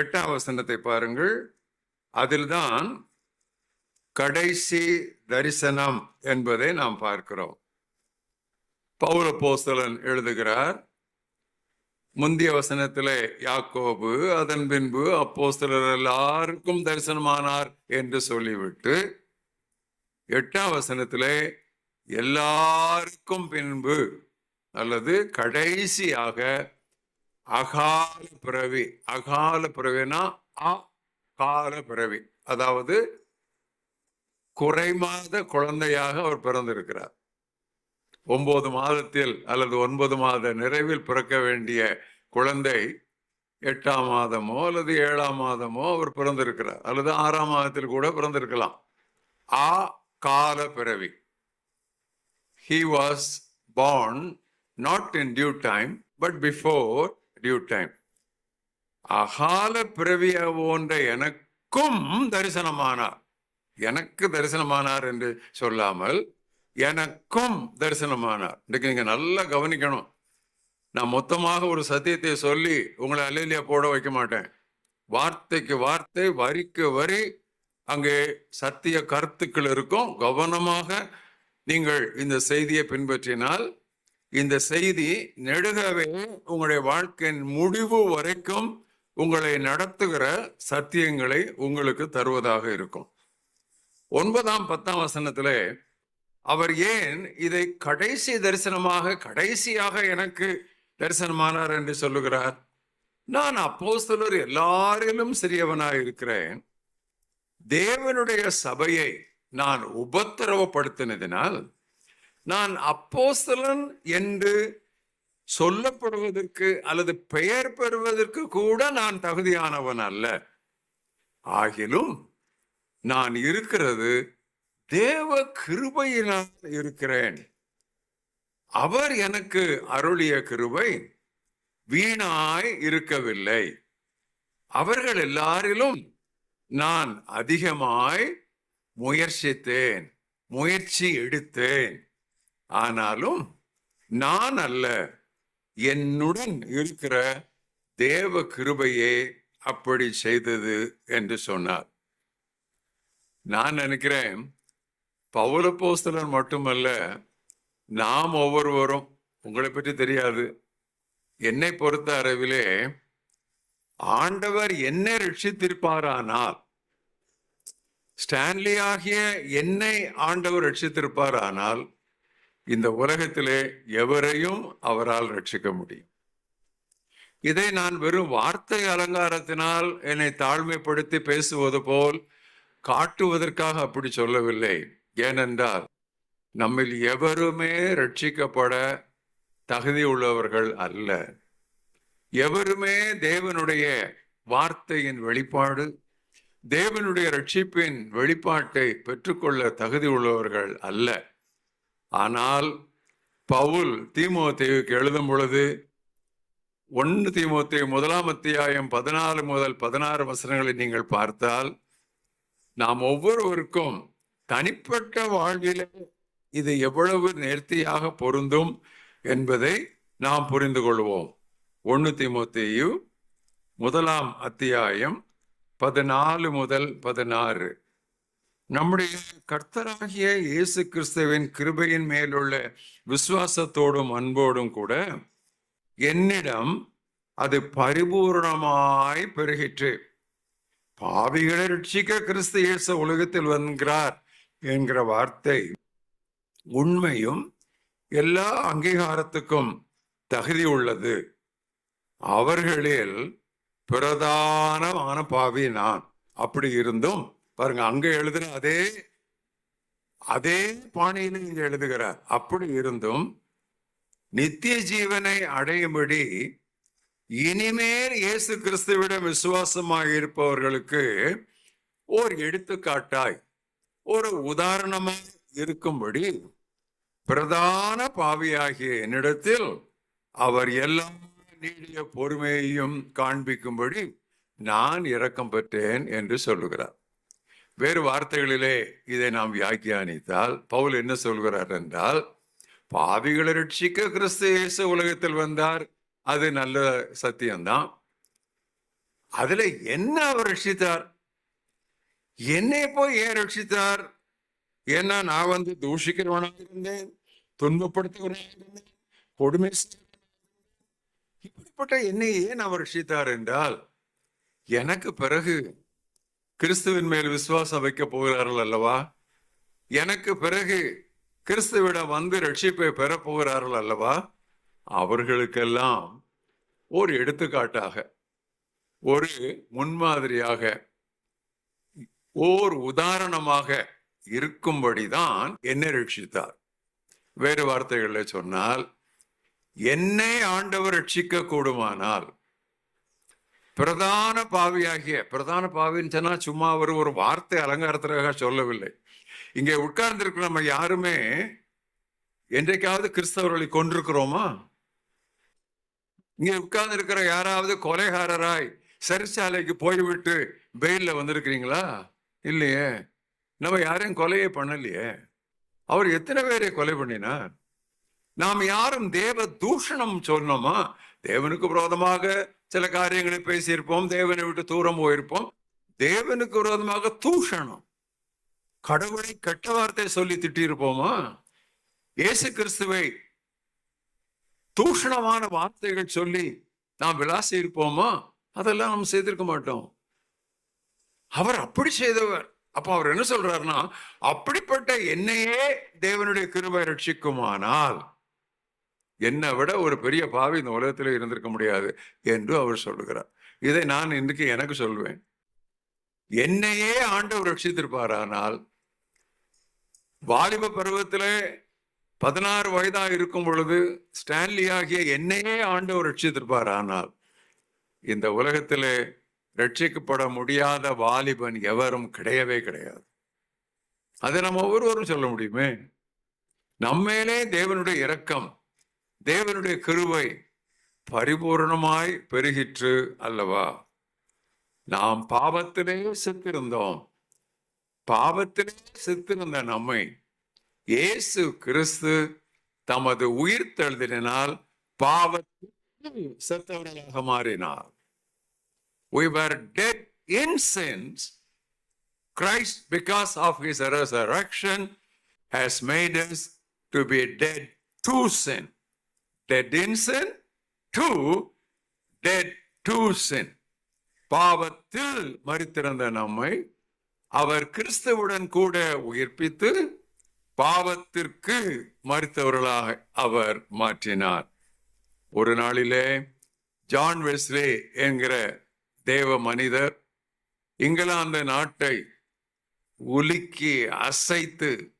எட்டாம் வசனத்தை பாருங்கள். அதில்தான் கடைசி தரிசனம் என்பதை நாம் பார்க்கிறோம். பௌர போஸ்தலன் எழுதுகிறார் முந்திய வசனத்திலே யாக்கோபு அதன் பின்பு அப்போஸ்தலர் எல்லாருக்கும் தரிசனமானார் என்று சொல்லிவிட்டு எட்டாம் வசனத்திலே எல்லாருக்கும் பின்பு அல்லது கடைசியாக அகால பிறவி. அகால பிறவினா அகால பிறவி. அதாவது குறைமாத குழந்தையாக அவர் பிறந்திருக்கிறார். ஒன்பது மாதத்தில் அல்லது ஒன்பது மாத நிறைவில் பிறக்க வேண்டிய குழந்தை எட்டாம் மாதமோ அல்லது ஏழாம் மாதமோ அவர் பிறந்திருக்கிறார். அல்லது ஆறாம் மாதத்தில் கூட பிறந்திருக்கலாம். ஆ கால பிறவி. He was born not in due time but before due time அகால பிறவிய போன்ற எனக்கும் தரிசனமானார். எனக்கு தரிசனமானார் என்று சொல்லாமல் எனக்கும் தரிசனமானார். இன்றைக்கு நீங்க நல்லா கவனிக்கணும். நான் மொத்தமாக ஒரு சத்தியத்தை சொல்லி உங்களை அல்லையிலேயே போட வைக்க மாட்டேன். வார்த்தைக்கு வார்த்தை வரிக்கு வரி அங்கே சத்திய கருத்துக்கள் இருக்கும். கவனமாக நீங்கள் இந்த செய்தியை பின்பற்றினால் இந்த செய்தி நெடுகவே உங்களுடைய வாழ்க்கையின் முடிவு வரைக்கும் உங்களை நடத்துகிற சத்தியங்களை உங்களுக்கு தருவதாக இருக்கும். ஒன்பதாம் பத்தாம் வசனத்திலே அவர் ஏன் இதை கடைசி தரிசனமாக கடைசியாக எனக்கு தரிசனமானார் என்று சொல்லுகிறார்? நான் அப்போஸ்தலர் எல்லாரிலும் சிறியவனாய் இருக்கிறேன். தேவனுடைய சபையை நான் உபத்திரவப்படுத்தினதினால் நான் அப்போஸ்தலன் என்று சொல்லப்படுவதற்கு அல்லது பெயர் பெறுவதற்கு கூட நான் தகுதியானவன் அல்ல. ஆகிலும் நான் இருக்கிறது தேவ கிருபையினால் இருக்கிறேன். அவர் எனக்கு அருளிய கிருபை வீணாய் இருக்கவில்லை. அவர்கள் எல்லாரிலும் நான் அதிகமாய் முயற்சித்தேன் முயற்சி எடுத்தேன். ஆனாலும் நான் அல்ல என்னுடன் இருக்கிற தேவ கிருபையே அப்படி செய்தது என்று சொன்னார். நான் நினைக்கிறேன் பௌலப்போஸ்தலன் மட்டுமல்ல நாம் ஒவ்வொருவரும் உங்களை பற்றி தெரியாது என்னை பொறுத்த அளவிலே ஆண்டவர் என்னை ரட்சித்திருப்பாரானால் ஸ்டான்லி ஆகிய என்னை ஆண்டவர் ரட்சித்திருப்பாரானால் இந்த உலகத்திலே எவரையும் அவரால் ரட்சிக்க முடியும். இதை நான் வெறும் வார்த்தை அலங்காரத்தினால் என்னை தாழ்மைப்படுத்தி பேசுவது போல் காட்டுவதற்காக அப்படி சொல்லவில்லை. ஏனென்றால் நம்மில் எவருமே ரட்சிக்கப்பட தகுதி உள்ளவர்கள் அல்ல. எவருமே தேவனுடைய வார்த்தையின் வெளிப்பாடு தேவனுடைய ரட்சிப்பின் வெளிப்பாட்டை பெற்றுக்கொள்ள தகுதி உள்ளவர்கள் அல்ல. ஆனால் பவுல் தீமோத்தேவுக்கு எழுதும் பொழுது ஒன்று தீமோத்தேவு முதலாம் அத்தியாயம் பதினாலு முதல் பதினாறு வசனங்களை நீங்கள் பார்த்தால் நாம் ஒவ்வொருவருக்கும் தனிப்பட்ட வாழ்விலே இது எவ்வளவு நேர்த்தியாக பொருந்தும் என்பதை நாம் புரிந்து கொள்வோம். ஒன்று தீமோத்தேயு முதலாம் அத்தியாயம் பதினாலு முதல் பதினாறு. நம்முடைய கர்த்தராகிய இயேசு கிறிஸ்துவின் கிருபையின் மேலுள்ள விசுவாசத்தோடும் அன்போடும் கூட என்னிடம் அது பரிபூர்ணமாய் பெருகிற்று. பாவிகளை ரட்சிக்க கிறிஸ்து இயேசு உலகத்தில் வந்தார் என்கிற வார்த்தை உண்மையும் எல்லா அங்கீகாரத்துக்கும் தகுதி உள்ளது. அவர்களில் பிரதானமான பாவி நான். அப்படி இருந்தும் பாருங்க அங்க எழுதுன அதே அதே பாணியில இங்க எழுதுகிறார். அப்படி இருந்தும் நித்திய ஜீவனை அடையும்படி இனிமேல் இயேசு கிறிஸ்துவிடம் விசுவாசமாக இருப்பவர்களுக்கு ஓர் எடுத்துக்காட்டாய் ஒரு உதாரணமாக இருக்கும்படி பிரதான பாவியாகிய என்னிடத்தில் அவர் எல்லா நீடிய பொறுமையையும் காண்பிக்கும்படி நான் இரக்கம் பெற்றேன் என்று சொல்லுகிறார். வேறு வார்த்தைகளிலே இதை நாம் வியாக்கியானித்தால் பவுல் என்ன சொல்கிறார் என்றால் பாவிகளை ரட்சிக்க கிறிஸ்து இயேசு உலகத்தில் வந்தார். அது நல்ல சத்தியம்தான். அதுல என்ன அவர் ரட்சித்தார்? என்னை போய் ஏன் ரட்சித்தார்? ஏன்னா நான் வந்து தூஷிக்கிறவனாக இருந்தேன் துன்பப்படுத்துகிறவனாக இருந்தேன் கொடுமை இப்படிப்பட்ட என்னை ஏன் அவர் ரட்சித்தார் என்றால் எனக்கு பிறகு கிறிஸ்துவின் மேல் விசுவாசம் வைக்க போகிறார்கள் அல்லவா? எனக்கு பிறகு கிறிஸ்துவிடம் வந்து ரட்சிப்பை பெறப்போகிறார்கள் அல்லவா? அவர்களுக்கெல்லாம் ஒரு எடுத்துக்காட்டாக ஒரு முன்மாதிரியாக ஓர் உதாரணமாக இருக்கும்படிதான் என்னை ரட்சித்தார். வேறு வார்த்தைகளில் சொன்னால் என்னை ஆண்டவர் ரட்சிக்க கூடுமானால் பிரதான பாவியாகிய பிரதான பாவின்னு சொன்னா சும்மா அவர் ஒரு வார்த்தை அலங்காரத்திற்காக சொல்லவில்லை. இங்கே உட்கார்ந்திருக்கிற நம்ம யாருமே என்றைக்காவது கிறிஸ்தவர்களை கொண்டிருக்கிறோமா இங்கே உட்கார்ந்து இருக்கிற யாராவது கொலைகாரராய் சிறைச்சாலைக்கு போய்விட்டு பெயிலில் வந்திருக்கிறீங்களா? இல்லையே. நம்ம யாரையும் கொலையே பண்ணலையே. அவர் எத்தனை பேரை கொலை பண்ணினார்? நாம் யாரும் தேவ தூஷணம் சொன்னோமா? தேவனுக்கு விரோதமாக சில காரியங்களை பேசியிருப்போம் தேவனை விட்டு தூரம் போயிருப்போம். தேவனுக்கு விரோதமாக தூஷணம். கடவுளை கெட்ட வார்த்தை சொல்லி திட்டியிருப்போமா? இயேசு கிறிஸ்துவை தூஷணமான வார்த்தைகள் சொல்லி நாம் விளாசி இருப்போமா அதெல்லாம் நாம் செய்திருக்க மாட்டோம். அவர் அப்படி செய்தவர். அப்ப அவர் என்ன சொல்றாருன்னா அப்படிப்பட்ட என்னையே தேவனுடைய கிருபை ரட்சிக்குமானால் என்னை விட ஒரு பெரிய பாவி இந்த உலகத்தில் இருந்திருக்க முடியாது என்று அவர் சொல்லுகிறார். இதை நான் இன்றைக்கு எனக்கு சொல்வேன். என்னையே ஆண்டவர் ரட்சித்திருப்பாரானால் வாலிப பருவத்தில் பதினாறு வயதாக இருக்கும் பொழுது ஸ்டான்லி ஆகிய என்னையே ஆண்டவர் ரட்சித்திருப்பாரானால் இந்த உலகத்திலே ரட்சிக்கப்பட முடியாத வாலிபன் எவரும் கிடையவே கிடையாது. அதை நம்ம ஒவ்வொருவரும் சொல்ல முடியுமே? நம்மேலே தேவனுடைய இரக்கம் தேவனுடைய கிருவை பரிபூரணமாய் பெருகிற்று அல்லவா? நாம் பாவத்திலே செத்திருந்தோம். பாவத்திலே செத்திருந்த நம்மை இயேசு கிறிஸ்து தமது உயிர் தழுதினால் பாவத்தில் செத்தவர்களாக மாறினார். We were dead in sins. Christ because of his resurrection has made us to be dead to sin. Dead in sin to dead to sin பாவத்தில் மறித்திருந்த நம்மை அவர் கிறிஸ்துவுடன் கூட உயிர்ப்பித்து பாவத்திற்கு மறித்தவர்களாக அவர் மாற்றினார். ஒரு நாளிலே ஜான் வெஸ்லே என்கிற தேவ மனிதர் இங்கிலாந்து நாட்டை உலுக்கி அசைத்து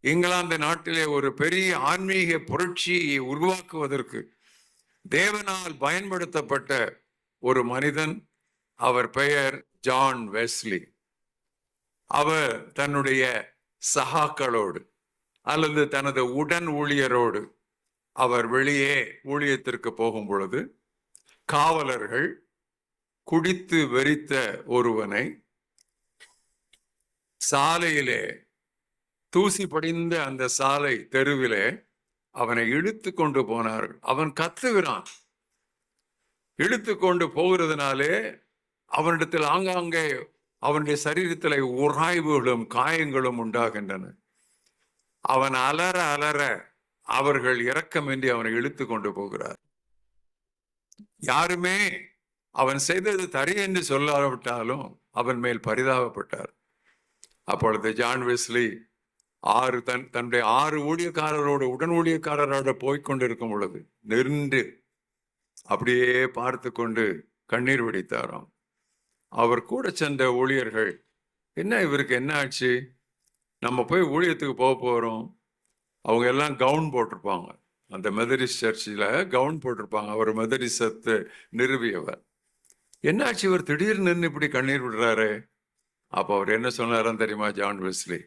இங்கிலாந்து நாட்டிலே ஒரு பெரிய ஆன்மீக புரட்சியை உருவாக்குவதற்கு தேவனால் பயன்படுத்தப்பட்ட ஒரு மனிதன் அவர் பெயர் ஜான் வெஸ்லி. அவர் தன்னுடைய சகாக்களோடு அல்லது தனது உடன் ஊழியரோடு அவர் வெளியே ஊழியத்திற்கு போகும் பொழுது காவலர்கள் குடித்து வெறித்த ஒருவனை சாலையிலே தூசி படிந்த அந்த சாலை தெருவிலே அவனை இழுத்து கொண்டு போனார்கள். அவன் கத்துகிறான். இழுத்து கொண்டு போகிறதுனாலே அவனிடத்தில் ஆங்காங்கே அவனுடைய சரீரத்தில் உராய்வுகளும் காயங்களும் உண்டாகின்றன. அவன் அலற அலற அவர்கள் இரக்கமின்றி அவனை இழுத்து கொண்டு போகிறார். யாருமே அவன் செய்தது தரி என்று சொல்லாவிட்டாலும் அவன் மேல் பரிதாபப்பட்டார். அப்பொழுது ஜான் வெஸ்லி ஆறு தன் தன்னுடைய ஆறு ஊழியக்காரரோடு உடன் ஊழியக்காரரோட போய்கொண்டிருக்கும் பொழுது நின்று அப்படியே பார்த்து கொண்டு கண்ணீர் வெடித்தாராம். அவர் கூட சென்ற ஊழியர்கள் என்ன இவருக்கு என்ன ஆச்சு? நம்ம போய் ஊழியத்துக்கு போக போகிறோம் அவங்க எல்லாம் கவுன் போட்டிருப்பாங்க. அந்த மெதரிஸ் சர்ச்சில் கவுன் போட்டிருப்பாங்க. அவர் மெதரிசத்து நிறுவியவர். என்னாச்சு இவர் திடீர்னு நின்று இப்படி கண்ணீர் விடுறாரு. அப்போ அவர் என்ன சொன்னாரான்னு தெரியுமா John Wesley?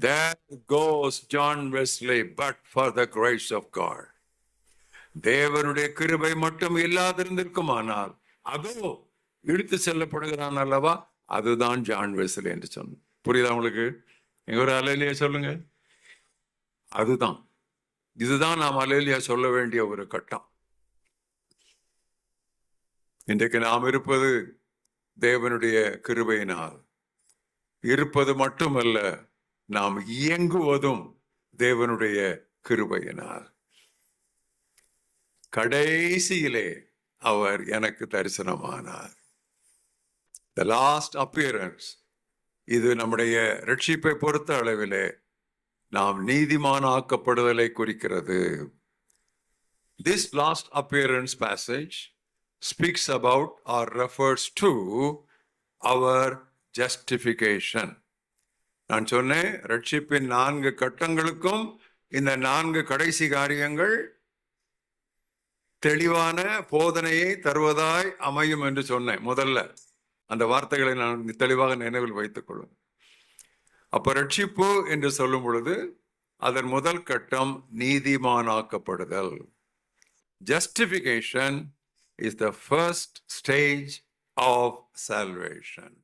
There goes John Wesley, but for the grace of God. தேவனுடைய கிருபை மட்டும் இல்லாதிருந்திருக்குமானால் அதோ இழுத்து செல்லப்படுகிறான் அல்லவா? அதுதான் ஜான் வெஸ்லி என்று சொன்னேன் புரியுதா உங்களுக்கு? எங்க ஒரு அலையிலேயே சொல்லுங்க. அதுதான். இதுதான் நாம் அலையிலியா சொல்ல வேண்டிய ஒரு கட்டம். இன்றைக்கு நாம் இருப்பது தேவனுடைய கிருபையினால். இருப்பது மட்டுமல்ல நாம் இயங்குவதும் தேவனுடைய கிருபையினால். கடைசியிலே அவர் எனக்கு தரிசனமானார். த லாஸ்ட் அப்பியரன்ஸ் இது நம்முடைய ரட்சிப்பை பொறுத்த அளவிலே நாம் நீதிமான ஆக்கப்படுதலை குறிக்கிறது. This last appearance passage speaks about or refers to our justification நான் சொன்னேன் ரட்சிப்பின் நான்கு கட்டங்களுக்கும் இந்த நான்கு கடைசி காரியங்கள் தெளிவான போதனையை தருவதாய் அமையும் என்று சொன்னேன். முதல்ல அந்த வார்த்தைகளை நான் தெளிவாக நினைவில் வைத்துக் கொள்ளும். அப்போ ரட்சிப்பு என்று சொல்லும் பொழுது அதன் முதல் கட்டம் நீதிமானாக்கப்படுதல். Justification is the first stage of salvation